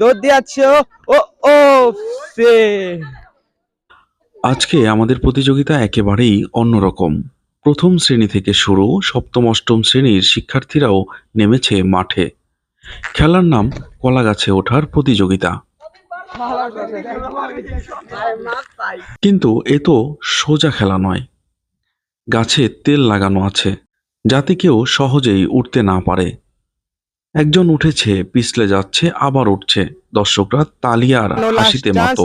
দৌড় ও ও, সে। আজকে আমাদের প্রতিযোগিতা একেবারেই অন্যরকম। প্রথম শ্রেণি থেকে শুরু সপ্তম, অষ্টম শ্রেণির শিক্ষার্থীরাও নেমেছে মাঠে। খেলার নাম কলা গাছে ওঠার প্রতিযোগিতা। কিন্তু এ তো সোজা খেলা নয়। গাছে তেল লাগানো আছে, যাতে কেউ সহজেই উঠতে না পারে। একজন উঠেছে পিছলে যাচ্ছে আবার উঠছে। দর্শকরা তালি আর হাসিতে মতো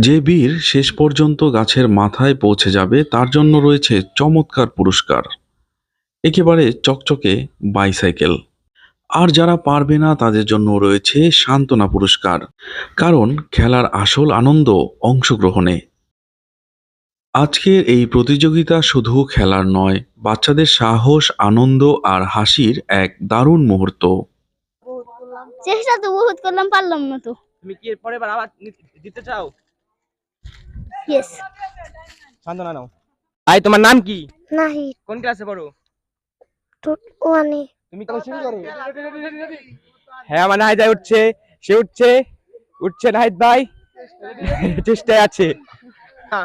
যে বীর শেষ পর্যন্ত গাছের মাথায় পৌঁছে যাবে তার জন্য রয়েছে চমৎকার পুরস্কার। একেবারে চকচকে বাইসাইকেল। আর যারা পারবে না তাদের জন্য রয়েছে সান্ত্বনা পুরস্কার। কারণ খেলার আসল আনন্দ অংশগ্রহণে। আজকের এই প্রতিযোগিতা শুধু খেলার নয় বাচ্চাদের সাহস আনন্দ আর হাসির এক দারুণ মুহূর্ত। চেষ্টা তো বহুত করলাম পারলাম না তো। তুমি কি আবার জিততে চাও? ইয়েস সান্ত্বনা নাও। ভাই তোমার নাম কি? নাহি। কোন ক্লাসে পড়ো? ওয়ানে তুমি কেন শুরু করো? হ্যাঁ আমার নাহিদ ভাই উঠছে। সে উঠছে। উঠছে নাহিদ ভাই। চেষ্টায় আছে। না,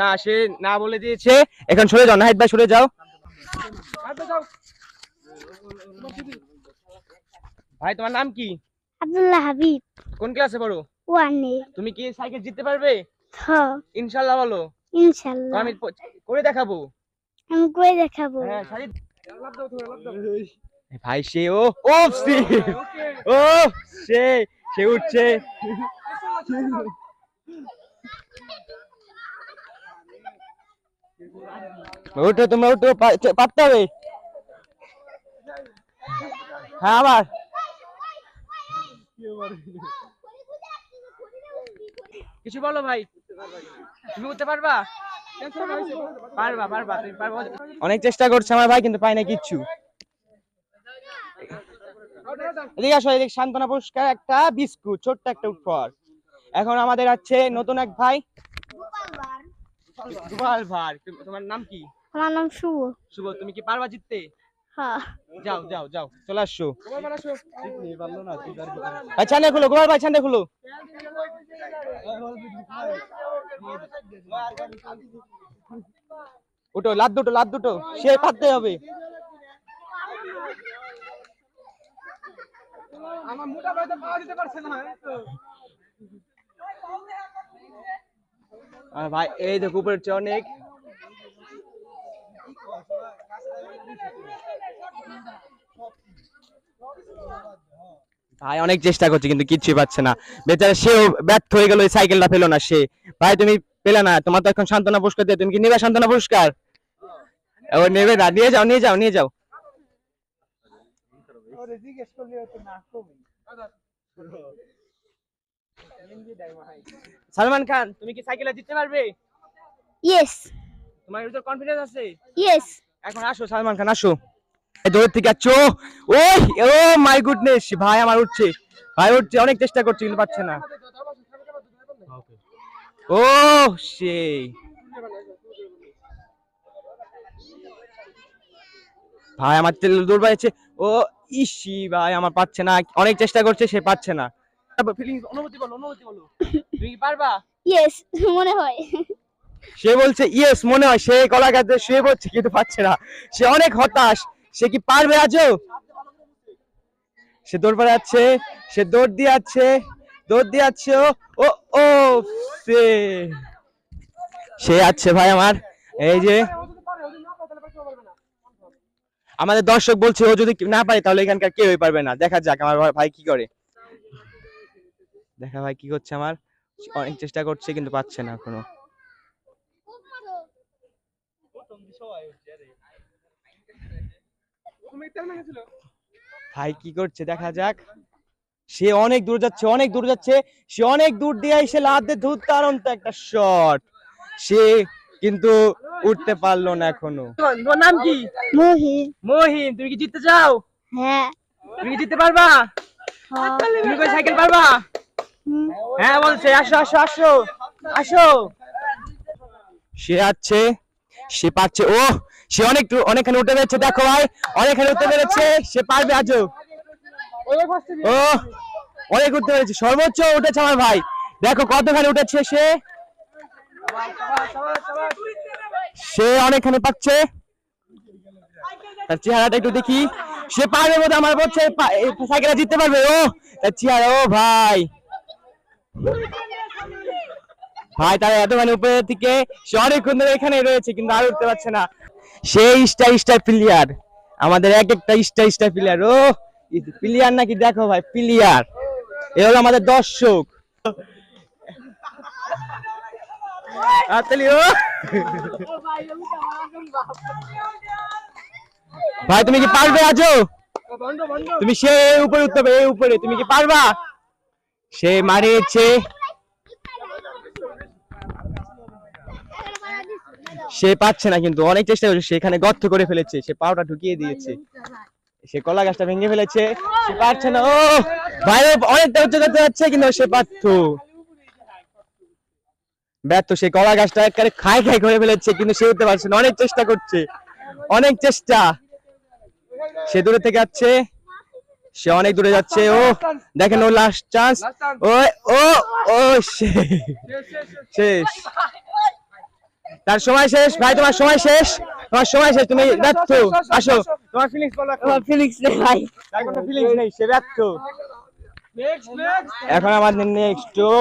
না সে না বলে দিয়েছে। এখন সরে যাও নাহিদ ভাই সরে যাও। ভাই তোমার নাম কি? আব্দুল্লাহ হাবিব। কোন ক্লাসে পড়ো? ওয়ানে তুমি কি সাইকেল জিততে পারবে? হ। ইনশাল্লাহ বলো। তো ইনশাল্লাহ। আমি করে দেখাবো। আমি করে দেখাবো। হ্যাঁ সাজিদ ভাই সে ও ও সে ও সে সে উঠছে। ওঠো তোমরা পা- পারতে হবে? হ্যাঁ আবার। কিছু বলো ভাই। তুমি উঠতে পারবা? পারবা পারবা তুমি পারবা অনেক চেষ্টা করছে আমার ভাই কিন্তু পায় না কিচ্ছু। এদিকে আসো এদিকে সান্ত্বনা পুরস্কার একটা বিস্কুট ছোট্ট একটা উপহার। এখন আমাদের আছে নতুন এক ভাই। গোপাল ভার তোমার নাম কি? আমার নাম শুভ। শুভ তুমি কি পারবা জিততে? হ্যাঁ। যাও যাও যাও চলে আসছো। ভাই ছান্দে খুলো গোপাল ভাই ছান্দে খুলো। উঠো লাভ দুটো লাভ দুটো। সে পাততে হবে। আর ভাই, এই দেখো উপরের চেয়ে অনেক ভাই, অনেক চেষ্টা করছে, কিন্তু কিচ্ছুই পাচ্ছে না। বেচারা সেও ব্যর্থ হয়ে গেল ওই সাইকেলটা পেল না সে। ভাই, তুমি পেলে না, তোমার তো এখন সান্ত্বনা পুরস্কার দিয়ে, তুমি কি নেবে সান্ত্বনা পুরস্কার? ও, নেবে না, নিয়ে যাও নিয়ে যাও নিয়ে যাও। সালমান খান তুমি কি সাইকেলে জিততে পারবে? ইয়েস তোমার ভিতর কনফিডেন্স আছে? ইয়েস এখন আসো সালমান খান আসো। এই দূরের থেকে আছো ওই ও মাই গুডনেস ভাই আমার উঠছে। ভাই উঠছে অনেক চেষ্টা করছে কিন্তু পাচ্ছে না। ও সেই। ভাই আমার তেল দূর পাইছে ও ইসি ভাই আমার পাচ্ছে না। অনেক চেষ্টা করছে সে পাচ্ছে না। ফিলিংস অনুভূতি বলো অনুভূতি বলো। তুমি কি পারবা? ইয়েস মনে হয়। সে বলছে ইয়েস মনে হয়। সে গলা গাছে শুয়ে পড়ছে কিন্তু পাচ্ছে না। সে অনেক হতাশ। সে কি পারবে আজও? সে দৌড় যাচ্ছে সে দৌড় দিয়ে যাচ্ছে দৌড় দিয়ে যাচ্ছে ও ও ও সে। সে আছে ভাই আমার। এই যে। আমাদের দর্শক বলছে ও যদি না পারে তাহলে এখানকার কেউই পারবে না। দেখা যাক আমার ভাই কি করে। দেখা ভাই কি করছে আমার? অনেক চেষ্টা করছে কিন্তু পাচ্ছে না এখনও। ভাই কি করছে দেখা যাক। সে অনেক দূর যাচ্ছে অনেক দূর যাচ্ছে। সে অনেক দূর দিয়ে এসে লাদে দুর্দান্ত একটা শট সে কিন্তু উঠতে পারল না এখনও। তোমার নাম কি? মহিন। মহিন তুমি কি জিততে চাও? হ্যাঁ। তুমি কি জিততে পারবা? হ্যাঁ। তুমি কই সাইকেল পারবা। হ্যাঁ বলছে আসো আসো আসো আসো। সে আছে, সে পাচ্ছে, ও, সে অনেক অনেকখানি উঠে পেরেছে দেখো ভাই, অনেকখানে উঠতে পেরেছে, সে পারবে আজও। ও, অনেক উঠতে পেরেছে, সর্বোচ্চ উঠেছে আমার ভাই। দেখো কতখানি উঠেছে সে। সে অনেকখানি পাচ্ছে। তার চেহারাটা একটু দেখি। সে পারবে বোধ আমার বলছে সাইকেলে জিততে পারবে, ও, তার চেহারা, ও ভাই। ভাই, তার এতখানি উপরে থেকে অনেকক্ষণ ধরে এখানে রয়েছে, কিন্তু আর উঠতে পারছে না। সেই স্টার স্টার প্লেয়ার আমাদের এক একটা স্টার স্টার প্লেয়ার ও প্লেয়ার নাকি দেখো ভাই প্লেয়ার এ হলো আমাদের দর্শক। ভাই, তুমি কি পারবে আজও তুমি সে উপরে উঠতে হবে এই উপরে। তুমি কি পারবা? সে মারিয়েছে। সে পাচ্ছে না কিন্তু, অনেক চেষ্টা করেছে সেখানে গর্ত করে ফেলেছে, সে পাউটা ঢুকিয়ে দিয়েছে। সে কলা গাছটা ভেঙে ফেলেছে, সে পারছে না, ও! বাইরে অনেকটা উচ্চ করতে যাচ্ছে, কিন্তু সে পারত। ব্যর্থ, সে কলা গাছটা একেবারে খাই খাই করে ফেলেছে, কিন্তু সে উঠতে পারছে না, অনেক চেষ্টা করছে, অনেক চেষ্টা। সে দূরে থেকে যাচ্ছে। সে অনেক দূরে যাচ্ছে ও দেখেন ও লাস্ট চান্স ও ও ও শেষ তার সময় শেষ ভাই তোমার সময় শেষ। তোমার সময় শেষ তুমি ব্যর্থ। আসো। তোমার ফিলিংস বলো আমার ফিলিংস নেই ভাই। তার কোনো ফিলিংস নেই সে ব্যর্থ। এখন আমাদের নেক্সট ও।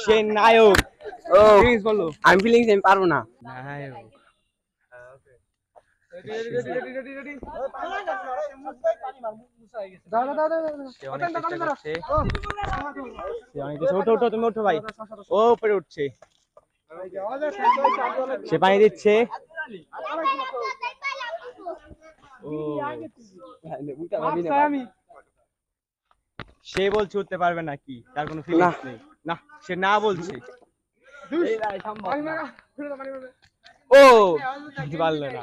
সে নায়ক। ও ফিলিংস বলো আমি ফিলিংস আমি পারব না। নায়ক সে অনেক চেষ্টা করছে সে অনেক চেষ্টা- ওঠো ওঠো তুমি ওঠো ভাই ও উপরে উঠছে সে পানি দিচ্ছে সে বলছে উঠতে পারবে নাকি তার কোনো ফিলিংস নেই না সে না বলছে ও পারল না।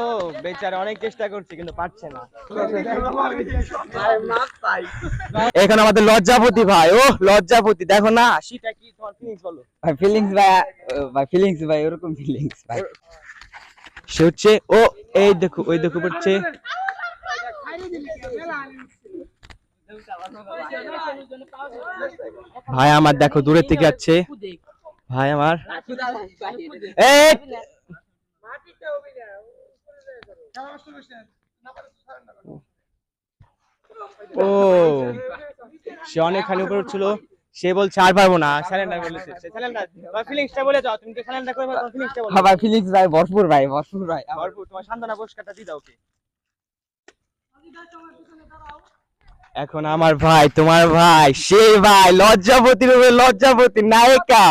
ও বেচারা অনেক চেষ্টা করছে কিন্তু পারছে না। এখন আমাদের লজ্জাপতি ভাই ও লজ্জাপতি। দেখো না হাসিটা কি তোমার ফিলিংস বলো? ভাই ফিলিংস ভাই ভাই ফিলিংস ভাই ওরকম ফিলিংস ভাই। সে হচ্ছে ও এই দেখো ওই দেখো পড়ছে। ভাই আমার দেখো দূরের থেকে যাচ্ছে। ভাই আমার। ও সে অনেকখানি উপরে উঠছিল। সে বলছে আর পারব না স্যালেন্ডার বলেছে সে স্যালেন্ডার ফিলিংসটা বলে যাও তুমি তো স্যালেন্ডার করে ফিলিংসটা বলো। হ্যাঁ ভাই ফিলিংস ভাই ভরপুর ভাই ভরপুর ভাই। ভরপুর তোমার সান্ত্বনা পুরস্কারটা দিয়ে দাও ওকে। এখন আমার ভাই তোমার ভাই সেই ভাই লজ্জাপতি রূপে লজ্জাপতি নায়িকা।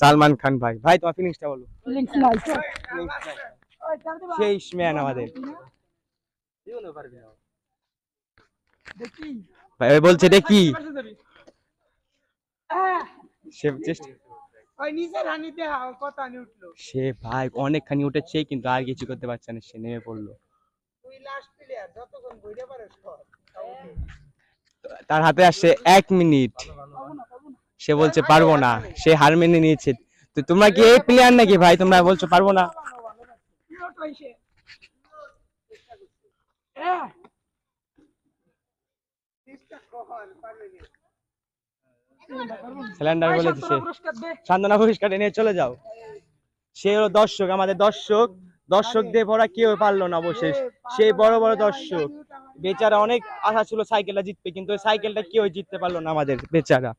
সালমান খান ভাই। ভাই তোমার ফিলিংসটা বলো। সেই ম্যান আমাদের। ভাই বলছে দেখি। সে ভাই অনেকখানি উঠেছে কিন্তু আর কিছু করতে পারছে না। সে নেমে পড়ল। তার হাতে আসছে এক মিনিট। সে বলছে পারব না। সে হার মেনে নিয়েছে। তো তোমরা কি এই প্লেয়ার নাকি ভাই? তোমরা বলছো পারব না। সিলিন্ডার বলেছে সে। সান্ত্বনা পুরস্কার নিয়ে চলে যাও। সে হলো দর্শক আমাদের দর্শক। দর্শকদের ভরা কেউ পারল না অবশেষ। সেই বড় বড় দর্শক। বেচারা অনেক আশা ছিল সাইকেলটা জিতবে কিন্তু সাইকেলটা কেউ জিততে পারল না আমাদের বেচারা।